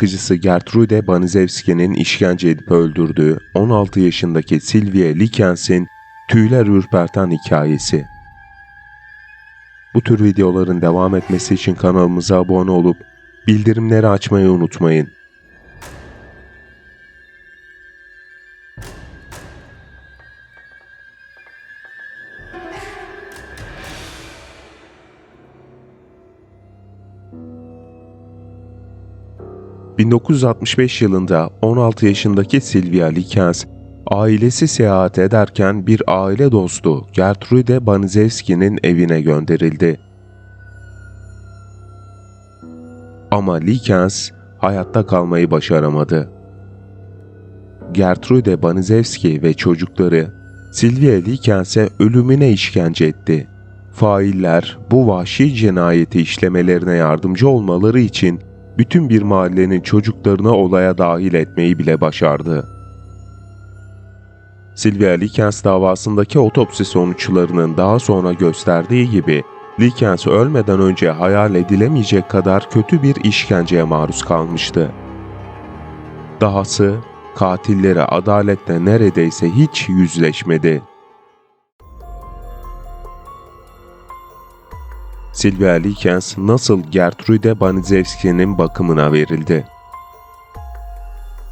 bakıcısı Gertrude Banizevski'nin işkence edip öldürdüğü 16 yaşındaki Sylvia Likens'in tüyler ürperten hikayesi. Bu tür videoların devam etmesi için kanalımıza abone olup bildirimleri açmayı unutmayın. ...1965 yılında 16 yaşındaki Sylvia Likens, ailesi seyahat ederken bir aile dostu Gertrude Banizevski'nin evine gönderildi. Ama Likens hayatta kalmayı başaramadı. Gertrude Banizevski ve çocukları Sylvia Likens'e ölümüne işkence etti. Failler bu vahşi cinayeti işlemelerine yardımcı olmaları için bütün bir mahallenin çocuklarını olaya dahil etmeyi bile başardı. Sylvia Likens davasındaki otopsi sonuçlarının daha sonra gösterdiği gibi Likens ölmeden önce hayal edilemeyecek kadar kötü bir işkenceye maruz kalmıştı. Dahası katillere adaletle neredeyse hiç yüzleşmedi. Sylvia Likens nasıl Gertrude Banizevski'nin bakımına verildi?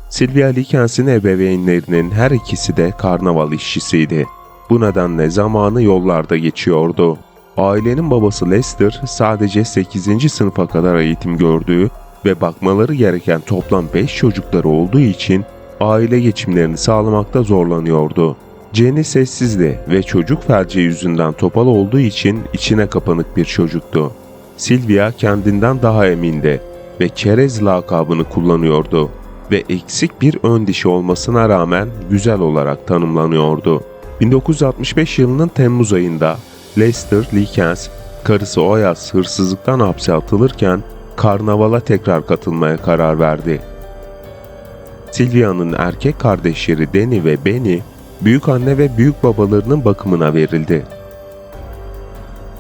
Sylvia Likens'in ebeveynlerinin her ikisi de karnaval işçisiydi. Bu nedenle zamanı yollarda geçiyordu. Ailenin babası Lester sadece 8. sınıfa kadar eğitim gördüğü ve bakmaları gereken toplam 5 çocukları olduğu için aile geçimlerini sağlamakta zorlanıyordu. Jenny sessizdi ve çocuk felci yüzünden topal olduğu için içine kapanık bir çocuktu. Sylvia kendinden daha emindi ve çerez lakabını kullanıyordu ve eksik bir ön dişi olmasına rağmen güzel olarak tanımlanıyordu. 1965 yılının Temmuz ayında Lester Likens, karısı Oyas hırsızlıktan hapse atılırken karnavala tekrar katılmaya karar verdi. Sylvia'nın erkek kardeşleri Danny ve Benny, büyük anne ve büyük babalarının bakımına verildi.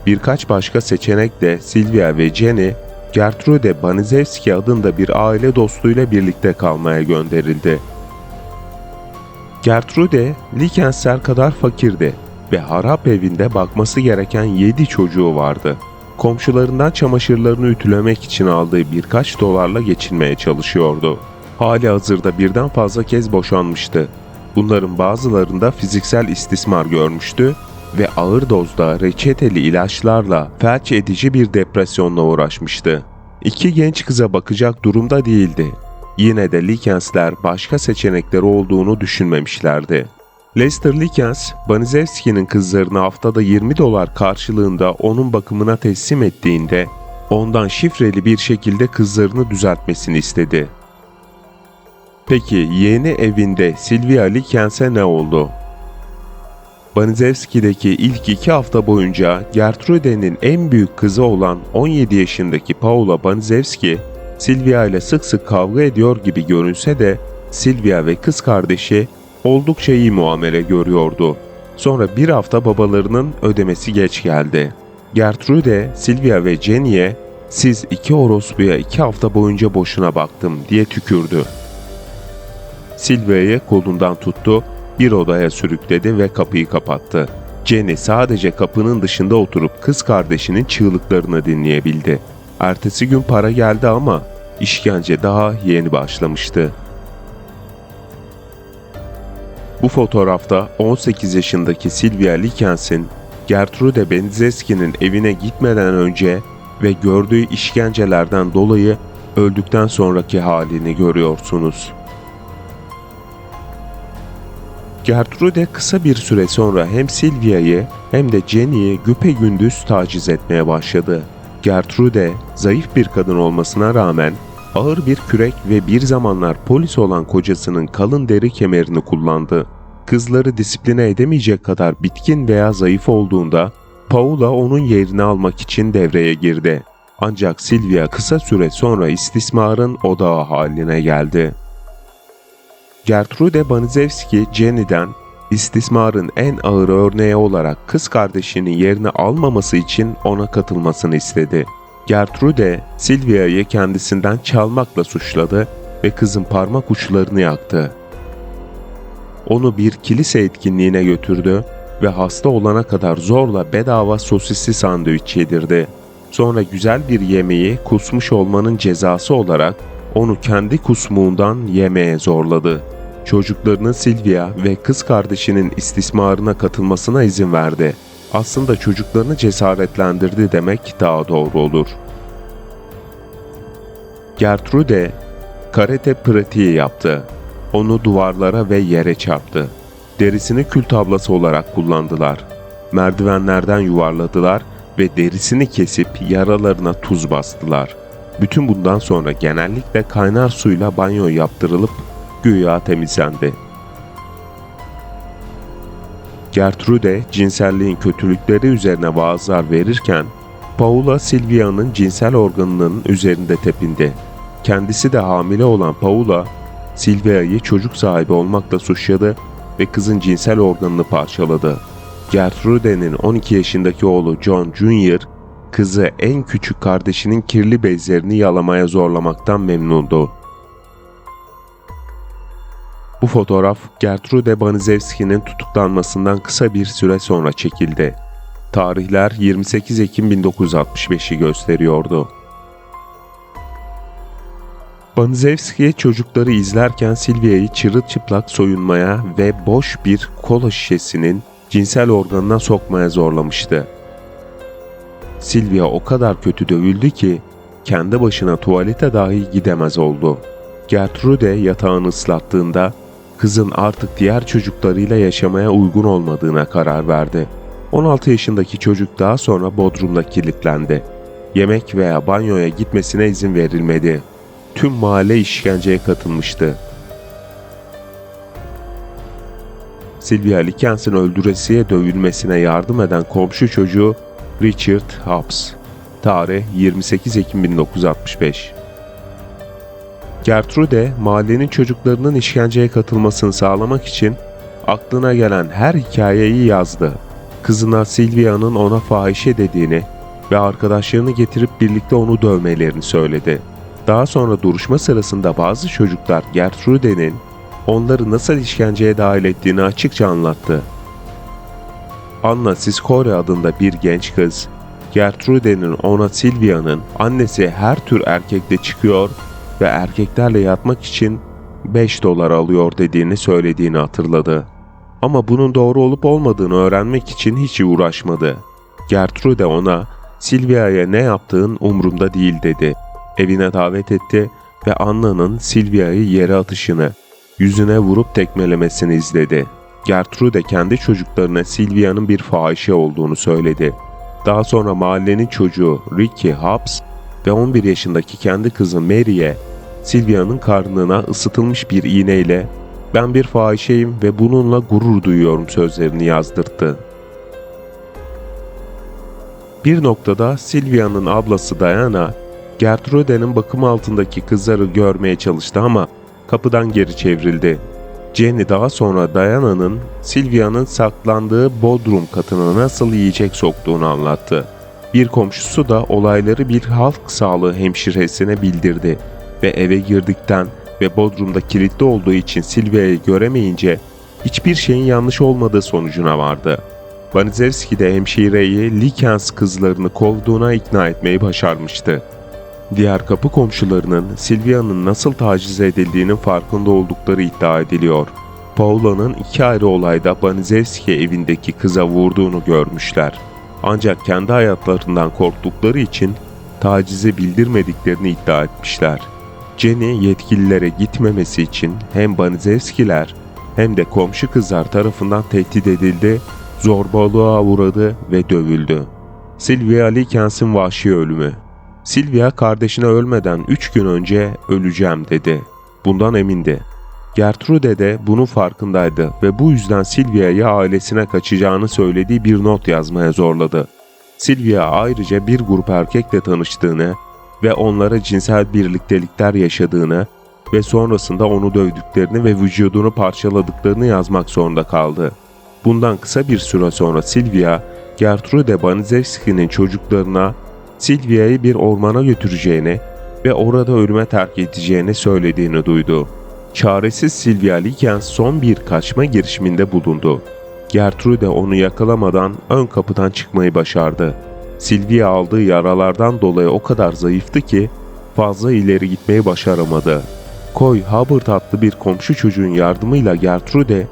Birkaç başka seçenek de Sylvia ve Jenny, Gertrude Banizevski adında bir aile dostuyla birlikte kalmaya gönderildi. Gertrude, Likensler kadar fakirdi ve harap evinde bakması gereken 7 çocuğu vardı. Komşularından çamaşırlarını ütülemek için aldığı birkaç dolarla geçinmeye çalışıyordu. Hali hazırda birden fazla kez boşanmıştı. Bunların bazılarında fiziksel istismar görmüştü ve ağır dozda reçeteli ilaçlarla felç edici bir depresyonla uğraşmıştı. İki genç kıza bakacak durumda değildi. Yine de Likensler başka seçenekleri olduğunu düşünmemişlerdi. Lester Likens, Banizevski'nin kızlarını haftada 20 dolar karşılığında onun bakımına teslim ettiğinde ondan şifreli bir şekilde kızlarını düzeltmesini istedi. Peki yeni evinde Sylvia Likens'e ne oldu? Banizevski'deki ilk iki hafta boyunca Gertrude'nin en büyük kızı olan 17 yaşındaki Paula Banizevski, Sylvia ile sık sık kavga ediyor gibi görünse de Sylvia ve kız kardeşi oldukça iyi muamele görüyordu. Sonra bir hafta babalarının ödemesi geç geldi. Gertrude, Sylvia ve Jenny'e siz iki orospuya iki hafta boyunca boşuna baktım diye tükürdü. Sylvia'yı kolundan tuttu, bir odaya sürükledi ve kapıyı kapattı. Jenny sadece kapının dışında oturup kız kardeşinin çığlıklarını dinleyebildi. Ertesi gün para geldi ama işkence daha yeni başlamıştı. Bu fotoğrafta 18 yaşındaki Sylvia Likens'in Gertrude Benzeski'nin evine gitmeden önce ve gördüğü işkencelerden dolayı öldükten sonraki halini görüyorsunuz. Gertrude kısa bir süre sonra hem Sylvia'yı hem de Jenny'yi güpegündüz taciz etmeye başladı. Gertrude zayıf bir kadın olmasına rağmen ağır bir kürek ve bir zamanlar polis olan kocasının kalın deri kemerini kullandı. Kızları disipline edemeyecek kadar bitkin veya zayıf olduğunda Paula onun yerini almak için devreye girdi. Ancak Sylvia kısa süre sonra istismarın odağı haline geldi. Gertrude Banizevski Jenny'den istismarın en ağır örneği olarak kız kardeşinin yerini almaması için ona katılmasını istedi. Gertrude, Sylvia'yı kendisinden çalmakla suçladı ve kızın parmak uçlarını yaktı. Onu bir kilise etkinliğine götürdü ve hasta olana kadar zorla bedava sosisli sandviç yedirdi. Sonra güzel bir yemeği kusmuş olmanın cezası olarak onu kendi kusmuğundan yemeye zorladı. Çocuklarının Silvia ve kız kardeşinin istismarına katılmasına izin verdi. Aslında çocuklarını cesaretlendirdi demek daha doğru olur. Gertrude karate pratiği yaptı. Onu duvarlara ve yere çarptı. Derisini kül tablası olarak kullandılar. Merdivenlerden yuvarladılar ve derisini kesip yaralarına tuz bastılar. Bütün bundan sonra genellikle kaynar suyla banyo yaptırılıp güya temizlendi. Gertrude cinselliğin kötülükleri üzerine vaazlar verirken Paula Silvia'nın cinsel organının üzerinde tepindi. Kendisi de hamile olan Paula, Silvia'yı çocuk sahibi olmakla suçladı ve kızın cinsel organını parçaladı. Gertrude'nin 12 yaşındaki oğlu John Jr. kızı en küçük kardeşinin kirli bezlerini yalamaya zorlamaktan memnundu. Bu fotoğraf Gertrude Banizevski'nin tutuklanmasından kısa bir süre sonra çekildi. Tarihler 28 Ekim 1965'i gösteriyordu. Banizevski çocukları izlerken Silvia'yı çırılçıplak soyunmaya ve boş bir kola şişesinin cinsel organına sokmaya zorlamıştı. Silvia o kadar kötü dövüldü ki kendi başına tuvalete dahi gidemez oldu. Gertrude yatağını ıslattığında kızın artık diğer çocuklarıyla yaşamaya uygun olmadığına karar verdi. 16 yaşındaki çocuk daha sonra bodrumda kilitlendi. Yemek veya banyoya gitmesine izin verilmedi. Tüm mahalle işkenceye katılmıştı. Sylvia Likens'in öldüresiye dövülmesine yardım eden komşu çocuğu Richard Hobbs. Tarih 28 Ekim 1965. Gertrude, mahallenin çocuklarının işkenceye katılmasını sağlamak için aklına gelen her hikayeyi yazdı. Kızına Silvia'nın ona fahişe dediğini ve arkadaşlarını getirip birlikte onu dövmelerini söyledi. Daha sonra duruşma sırasında bazı çocuklar Gertrude'nin onları nasıl işkenceye dahil ettiğini açıkça anlattı. Anna Siskore adında bir genç kız, Gertrude'nin ona Silvia'nın annesi her tür erkekle çıkıyor ve erkeklerle yatmak için 5 dolar alıyor dediğini söylediğini hatırladı. Ama bunun doğru olup olmadığını öğrenmek için hiç uğraşmadı. Gertrude ona Silvia'ya ne yaptığın umrumda değil dedi. Evine davet etti ve Anna'nın Silvia'yı yere atışını, yüzüne vurup tekmelemesini izledi. Gertrude kendi çocuklarına Silvia'nın bir fahişe olduğunu söyledi. Daha sonra mahallenin çocuğu Ricky Hobbs ve 11 yaşındaki kendi kızı Mary'e Silvia'nın karnına ısıtılmış bir iğneyle ben bir fahişeyim ve bununla gurur duyuyorum sözlerini yazdırdı. Bir noktada Silvia'nın ablası Diana, Gertrude'nin bakım altındaki kızları görmeye çalıştı ama kapıdan geri çevrildi. Jenny daha sonra Diana'nın Silvia'nın saklandığı bodrum katına nasıl yiyecek soktuğunu anlattı. Bir komşusu da olayları bir halk sağlığı hemşiresine bildirdi ve eve girdikten ve bodrumda kilitli olduğu için Silvia'yı göremeyince hiçbir şeyin yanlış olmadığı sonucuna vardı. Banizevski de hemşireyi Likens kızlarını kovduğuna ikna etmeyi başarmıştı. Diğer kapı komşularının Silvia'nın nasıl taciz edildiğinin farkında oldukları iddia ediliyor. Paula'nın iki ayrı olayda Banizevski evindeki kıza vurduğunu görmüşler. Ancak kendi hayatlarından korktukları için tacize bildirmediklerini iddia etmişler. Jenny yetkililere gitmemesi için hem Banizevskiler hem de komşu kızlar tarafından tehdit edildi, zorbalığa uğradı ve dövüldü. Sylvia Likens'in vahşi ölümü Silvia kardeşine ölmeden 3 gün önce öleceğim dedi. Bundan emindi. Gertrude de bunun farkındaydı ve bu yüzden Silvia'yı ailesine kaçacağını söylediği bir not yazmaya zorladı. Silvia ayrıca bir grup erkekle tanıştığını ve onlara cinsel birliktelikler yaşadığını ve sonrasında onu dövdüklerini ve vücudunu parçaladıklarını yazmak zorunda kaldı. Bundan kısa bir süre sonra Silvia, Gertrude Banizevski'nin çocuklarına Silvia'yı bir ormana götüreceğini ve orada ölüme terk edeceğini söylediğini duydu. Çaresiz Sylvia Likens son bir kaçma girişiminde bulundu. Gertrude onu yakalamadan ön kapıdan çıkmayı başardı. Sylvia aldığı yaralardan dolayı o kadar zayıftı ki fazla ileri gitmeyi başaramadı. Coy Hubbard adlı bir komşu çocuğun yardımıyla Gertrude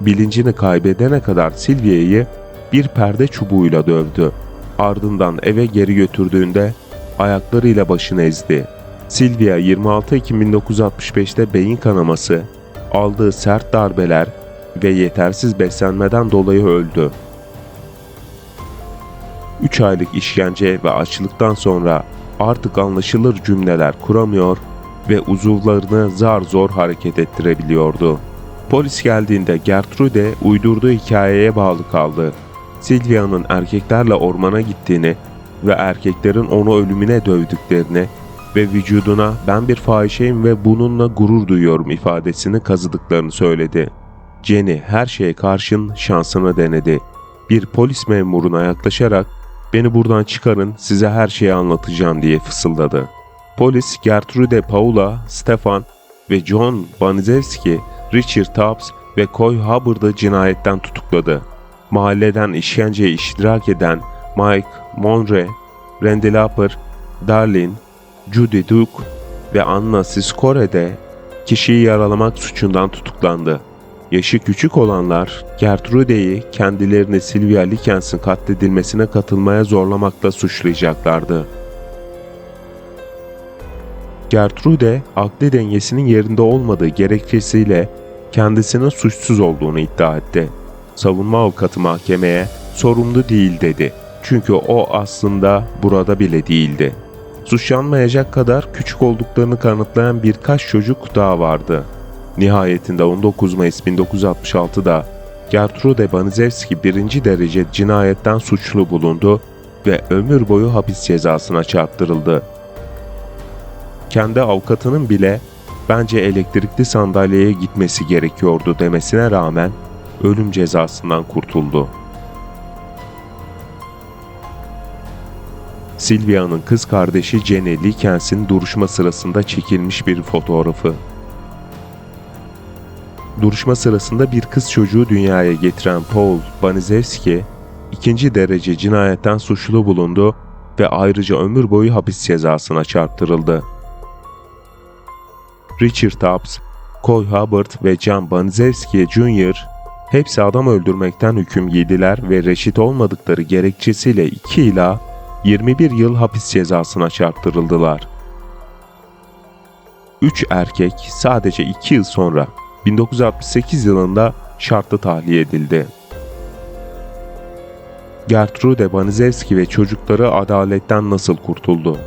bilincini kaybedene kadar Sylvia'yı bir perde çubuğuyla dövdü. Ardından eve geri götürdüğünde ayaklarıyla başını ezdi. Sylvia 26 Ekim 1965'te beyin kanaması, aldığı sert darbeler ve yetersiz beslenmeden dolayı öldü. 3 aylık işkence ve açlıktan sonra artık anlaşılır cümleler kuramıyor ve uzuvlarını zar zor hareket ettirebiliyordu. Polis geldiğinde Gertrude uydurduğu hikayeye bağlı kaldı. Sylvia'nın erkeklerle ormana gittiğini ve erkeklerin onu ölümüne dövdüklerini ve vücuduna ben bir fahişeyim ve bununla gurur duyuyorum ifadesini kazıdıklarını söyledi. Jenny her şeye karşın şansını denedi. Bir polis memuruna yaklaşarak beni buradan çıkarın size her şeyi anlatacağım diye fısıldadı. Polis Gertrude Paula, Stefan ve John Banizewski, Richard Tubbs ve Coy Hubbard'ı cinayetten tutukladı. Mahalleden işkenceye iştirak eden Mike Monre, Randy Lapper, Darlene, Judy Duke ve Anna Siskore de kişiyi yaralamak suçundan tutuklandı. Yaşı küçük olanlar Gertrude'yi kendilerini Sylvia Likens'in katledilmesine katılmaya zorlamakla suçlayacaklardı. Gertrude, akli dengesinin yerinde olmadığı gerekçesiyle kendisinin suçsuz olduğunu iddia etti. Savunma avukatı mahkemeye sorumlu değil dedi. Çünkü o aslında burada bile değildi. Suçlanmayacak kadar küçük olduklarını kanıtlayan birkaç çocuk daha vardı. Nihayetinde 19 Mayıs 1966'da Gertrude Banizewski birinci derece cinayetten suçlu bulundu ve ömür boyu hapis cezasına çarptırıldı. Kendi avukatının bile bence elektrikli sandalyeye gitmesi gerekiyordu demesine rağmen ölüm cezasından kurtuldu. Sylvia'nın kız kardeşi Jenny Likens'in duruşma sırasında çekilmiş bir fotoğrafı. Duruşma sırasında bir kız çocuğu dünyaya getiren Paul Banizewski, ikinci derece cinayetten suçlu bulundu ve ayrıca ömür boyu hapis cezasına çarptırıldı. Richard Tubbs, Coy Hubbard ve John Banizewski Jr. hepsi adam öldürmekten hüküm yediler ve reşit olmadıkları gerekçesiyle 2 ila 21 yıl hapis cezasına çarptırıldılar. 3 erkek sadece 2 yıl sonra 1968 yılında şartlı tahliye edildi. Gertrude Banizewski ve çocukları adaletten nasıl kurtuldu?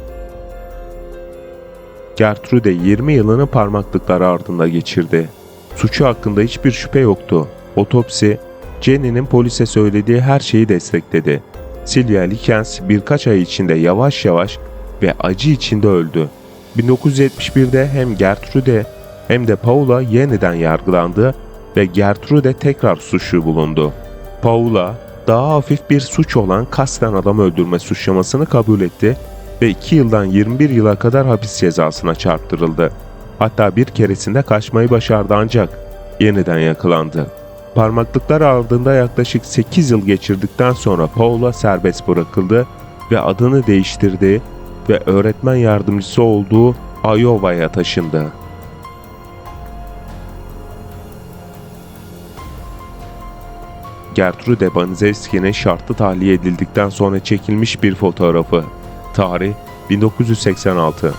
Gertrude 20 yılını parmaklıklar ardında geçirdi. Suçu hakkında hiçbir şüphe yoktu. Otopsi, Jenny'nin polise söylediği her şeyi destekledi. Sylvia Likens birkaç ay içinde yavaş yavaş ve acı içinde öldü. 1971'de hem Gertrude hem de Paula yeniden yargılandı ve Gertrude tekrar suçlu bulundu. Paula daha hafif bir suç olan kasten adam öldürme suçlamasını kabul etti ve 2 yıldan 21 yıla kadar hapis cezasına çarptırıldı. Hatta bir keresinde kaçmayı başardı ancak yeniden yakalandı. Parmaklıklar ardında yaklaşık 8 yıl geçirdikten sonra Paula serbest bırakıldı ve adını değiştirdi ve öğretmen yardımcısı olduğu Iowa'ya taşındı. Gertrude Banizewski'nin şartlı tahliye edildikten sonra çekilmiş bir fotoğrafı. Tarih 1986.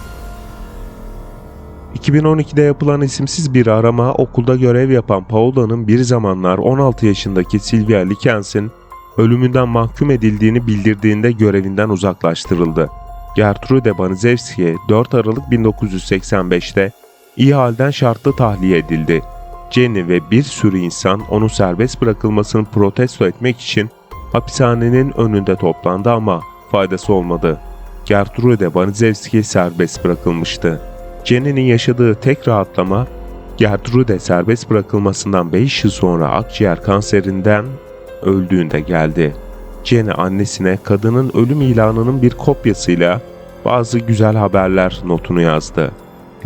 2012'de yapılan isimsiz bir arama okulda görev yapan Paula'nın bir zamanlar 16 yaşındaki Sylvia Likens'in ölümünden mahkum edildiğini bildirdiğinde görevinden uzaklaştırıldı. Gertrude Banizewski 4 Aralık 1985'te iyi halden şartlı tahliye edildi. Jenny ve bir sürü insan onun serbest bırakılmasını protesto etmek için hapishanenin önünde toplandı ama faydası olmadı. Gertrude Banizewski serbest bırakılmıştı. Jenny'nin yaşadığı tek rahatlama Gertrude serbest bırakılmasından 5 yıl sonra akciğer kanserinden öldüğünde geldi. Jenny annesine kadının ölüm ilanının bir kopyasıyla bazı güzel haberler notunu yazdı.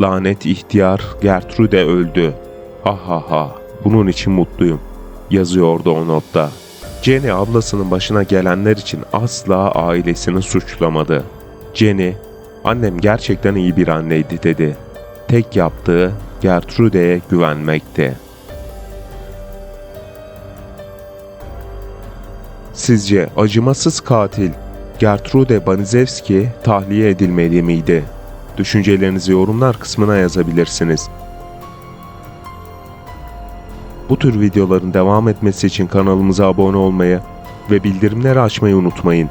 Lanet ihtiyar Gertrude öldü. Ha ha ha, bunun için mutluyum. Yazıyordu o notta. Jenny ablasının başına gelenler için asla ailesini suçlamadı. Jenny, annem gerçekten iyi bir anneydi dedi. Tek yaptığı Gertrude'ye güvenmekti. Sizce acımasız katil Gertrude Banizewski tahliye edilmeli miydi? Düşüncelerinizi yorumlar kısmına yazabilirsiniz. Bu tür videoların devam etmesi için kanalımıza abone olmayı ve bildirimleri açmayı unutmayın.